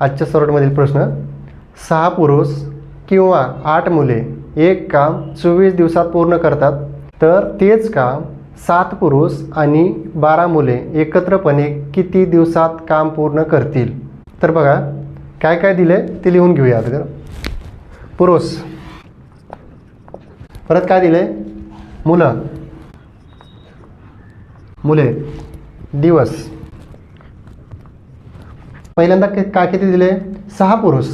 आजच्या सॉर्टमधील प्रश्न सहा पुरुष किंवा आठ मुले एक काम चोवीस दिवसात पूर्ण करतात तर तेच काम सात पुरुष आणि बारा मुले एकत्रपणे किती दिवसात काम पूर्ण करतील? तर बघा काय काय दिले ते लिहून घेऊया अगोदर पुरुष. परत काय दिले? मुलं. मुले. दिवस. पहिल्यांदा काय किती दिले? सहा पुरुष.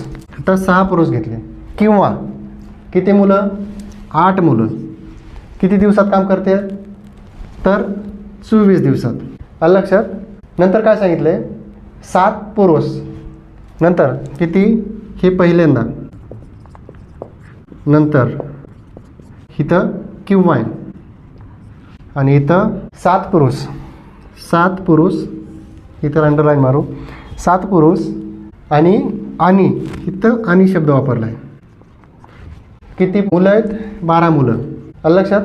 तर सहा पुरुष घेतले. किंवा किती मुलं? आठ मुलं. किती दिवसात काम करते? तर चोवीस दिवसात. आलं लक्षात? नंतर काय सांगितले? सात पुरुष. नंतर किती? हे पहिल्यांदा. नंतर इथं किंवा आहे. आणि इथं सात पुरुष. सात पुरुष. इथं अंडरलाईन मारू. सात पुरुष आणि आणि इथं आणि शब्द वापरला आहे किती मुलं आहेत? बारा मुलं. लक्षात?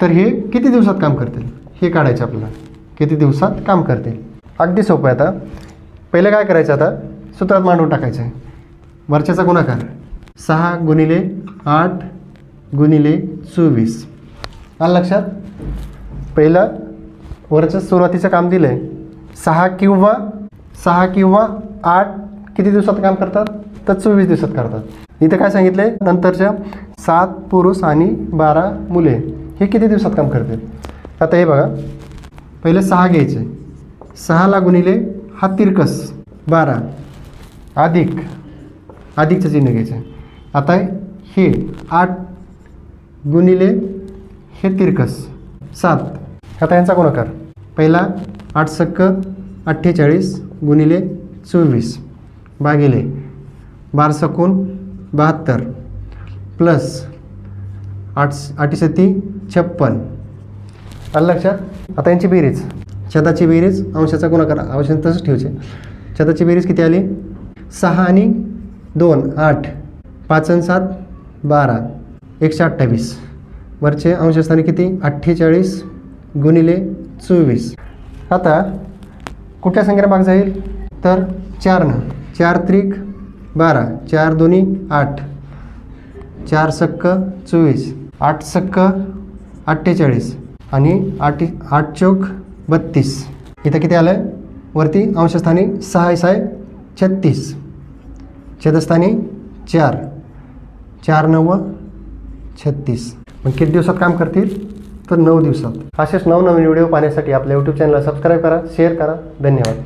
तर हे किती दिवसात काम करतील? हे काढायचं आपल्याला. किती दिवसात काम करतील? अगदी सोपं आहे आता. पहिलं काय करायचं आता? सूत्रात मांडून टाकायचं आहे. वरच्याचा गुणाकार. सहा गुणिले आठ गुणिले चोवीस. आलं लक्षात? पहिलं वरचं सुरुवातीचं काम दिलं आहे सहा किंवा सहा किंवा आठ किती दिवसात काम करतात? तर चोवीस दिवसात करतात. इथं काय सांगितलं आहे नंतरच्या सात पुरुष आणि बारा मुले हे किती दिवसात काम करतात आता हे बघा. पहिले सहा घ्यायचे. सहाला गुणिले हा तिरकस बारा. अधिक. अधिकचं चिन्ह घ्यायचं. आता हे आठ गुणिले हे तिरकस सात. आता यांचा गुणाकार. पहिला आठ सक्क अठ्ठेचाळीस गुणिले चोवीस भागिले बार सकून बहात्तर प्लस आठ आठशती छप्पन. आलं लक्षात? आता यांची बेरीज. छताची बेरीज अंशाचा गुणाकार अंश तसंच ठेवचे छताची बेरीज किती आली? सहा आणि दोन आठ. पाच आणि सात बारा. एकशे अठ्ठावीस. वरचे अंशस्थानी किती? अठ्ठेचाळीस गुणिले चोवीस. आता कुठल्या संख्येला भाग जाईल? तर चारनं. चार त्रिक बारा. चार दोन्ही आठ. चार सक्क चोवीस. आठ सक्क अठ्ठेचाळीस. आणि आठ आठ चौक बत्तीस. इथं किती आलं आहे वरती अंशस्थानी सहा साय छत्तीस. छेदस्थानी चार. चार नव्व छत्तीस. मग किती दिवसात काम करतील? तर नऊ दिवसात. असेच नवनवीन व्हिडिओ पाहण्यासाठी आपल्या यूट्यूब चॅनलला सबस्क्राईब करा शेअर करा. धन्यवाद.